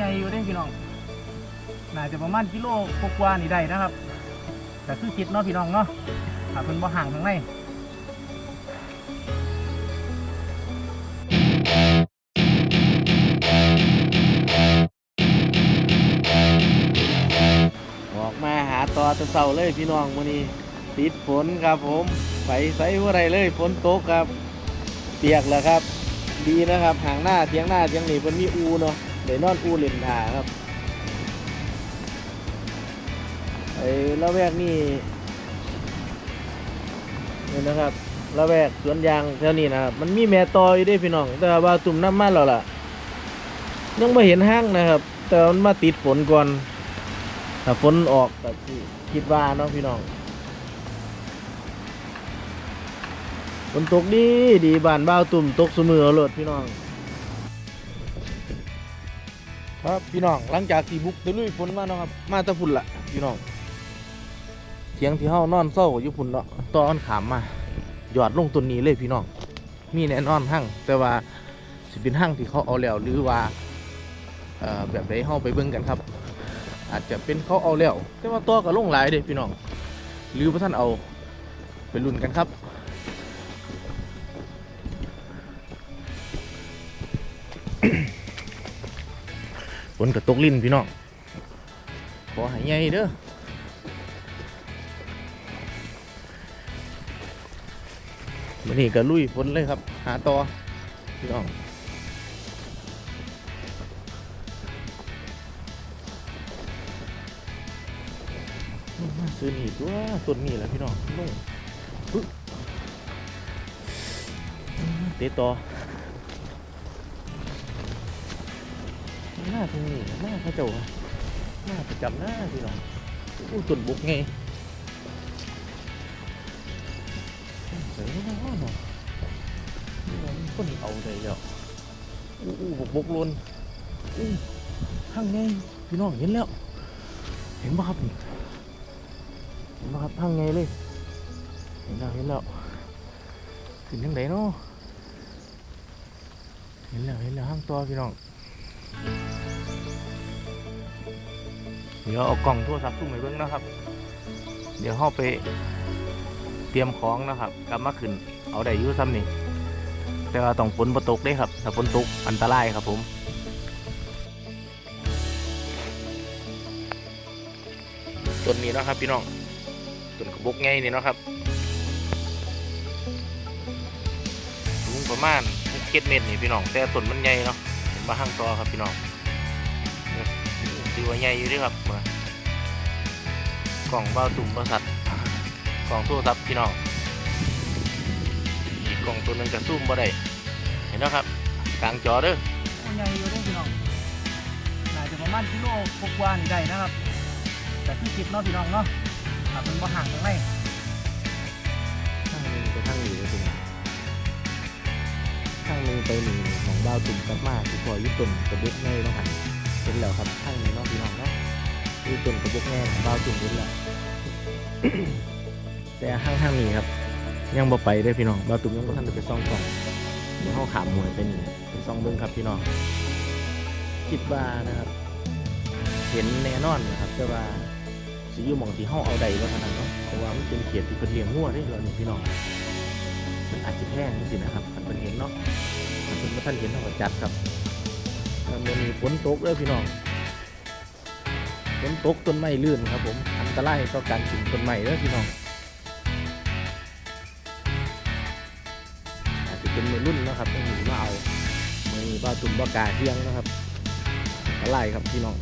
ใหญ่อยู่เด้พี่น้องน่าจะประมาณกิโลกว่าๆนี่ได้นะครับแต่คือคิดเนาะพี่น้องเนาะถ้าเพิ่นบ่ห่างข้างในออกมาหาต่อแตะเสาเลยพี่น้องมื้อนี้ติดฝนครับผมไปใส่หัวไรเลยฝนตกครับ เปียกแล้วครับ ดีนะครับห่างหน้าเทียงหน้าเทียงหนี่เพิ่นมีอูเนาะ ดี๋ยวนอนอูเล่นทาครับไอ้ละแวกนี่นี่นะครับละแวกสวนยางแถวนี้นะครับมันมีแม่ตออยู่ด้วยพี่น้อง แต่ว่าตุ่มน้ำมันแล้วล่ะ ยังไม่เห็นห้างนะครับ แต่มันมาติดฝนก่อนถ้าฝนออกก็สิคิดว่าเนาะพี่น้องฝนตกดีดีบานบ้าวตุ่มตกสมือเอาโลดพี่น้อง ครับพี่น้องหลังจากที่บุกตะลุยฝนมาเนาะครับมาตะพุ่นละพี่น้องเทียงที่เฮานอนเศร้าอยู่พุ่นเนาะตอนขามมาหยอดลงต้นนี้เลยพี่น้อง มีแน่นอนหั่งแต่ว่าสิเป็นหั่งที่เขาเอาแล้วหรือว่าแบบใดเฮาไปเบิ่งกันครับ อาจจะเป็นเขาเอาแล้วแต่ว่าตัวก็ลงหลายเด้พี่น้อง หรือพระท่านเอาไปลุ้นกันครับ ฝนกระตกลิ้นพี่น้องขอหายใหญ่เด้อวันนี้ก็ลุยฝนเลยครับ หาต่อพี่น้องซื้อนี่ตัวต้นนี้แหละพี่น้องนุ่งเตะต่อ หน้าตรงนี้หน้าเขาเจ้าหน้าประจำหน้าพี่น้องอู้ต้นบุกไงเสือน้องเนาะคนเอาใจแล้วอู้อู้บุกบุกลนอู้ข้างไงพี่น้องเห็นแล้ว เห็นป่ะครับนี่เห็นไหมครับพังไงเลย เห็นแล้วเห็นแล้วขึ้นทางไหนเนาะเห็นแล้วเห็นแล้วห้างตัวพี่น้อง ดี๋ยวเอากล่องโทรศัพท์ซุ่มไปเบิ้งนะครับ เดี๋ยวเข้าไปเตรียมของนะครับ กลับมาขึ้น เอาได้ยุ่ซ้ำนี่แต่ว่าต้องฝนประตกได้ครับ ถ้าฝนตกอันตรายครับผมต้นนี้นะครับพี่น้องต้นกระบอกไงนี่นะครับสูงประมาณ6เจ็ดเมตรนี่พี่น้อง แต่ต้นมันใหญ่เนาะเห็นมาห้างตอครับพี่น้อง ว่าใหญ่อยู่เด้วยครับมากล่องเบ้าตุ่มประสัตว์กล่องโทรศัพท์พี่น้องอีกกล่องตัวหนึงจะซูมบ่ได้เห็นเนาะครับกลางจอเด้อใหญ่อยู่เด้พี่น้องน่าจะประมาณกิโลกว่าๆนี่ได้นะครับแต่คือคิดเนาะพี่น้องเนาะถ้าเพิ่นบ่ห่างข้างในข้างหนึงไปข้างหนึ่งเลยพี่น้องข้างหนึงไปหนึ่งของเบ้าตุ่มกลับมาที่พออยุตุ่มกระบุกไงเนาะครับเห็นแล้วครับข้างนี้เนาะพี่น้องเนาะอยุตุ่มกระบุกไงของเบาตุ่มเห็นแล้วแต่ห้างห้างนี้ครับ ยังบ่ไปได้พี่น้องเบาตุ่มยังบ่ทันได้ไปซ่องกล่องเดี๋ยวเฮาขามหมวยไปนี่ไปซ่องเบิ่งครับพี่น้องคิดว่านะครับ เห็นแน่นอนนะครับแต่ว่าสิอยู่หมองที่เฮาเอาได้บ่เท่านั้นเนาะเพราะว่ามันเป็นเขตที่เพิ่นเลี้ยงงัวได้เดี๋ยวนี้พี่น้องมันอาจจะแพงจริงๆนะครับคันเพิ่นเห็นเนาะคันเพิ่นบ่ทันเห็นเฮาก็จัดครับ แล้วมื้อนี้ฝนตกเด้อพี่น้องฝนตกต้นไม้ลื่นครับ ผมอันตรายต่อการกินต้นไม้เด้อพี่น้องอาจจะเป็นมือรุ่นนะครับต้องหนีมาเอามือบ้าตุ่มบ้ากาเที่ยงนะครับอันตรายครับพี่น้อง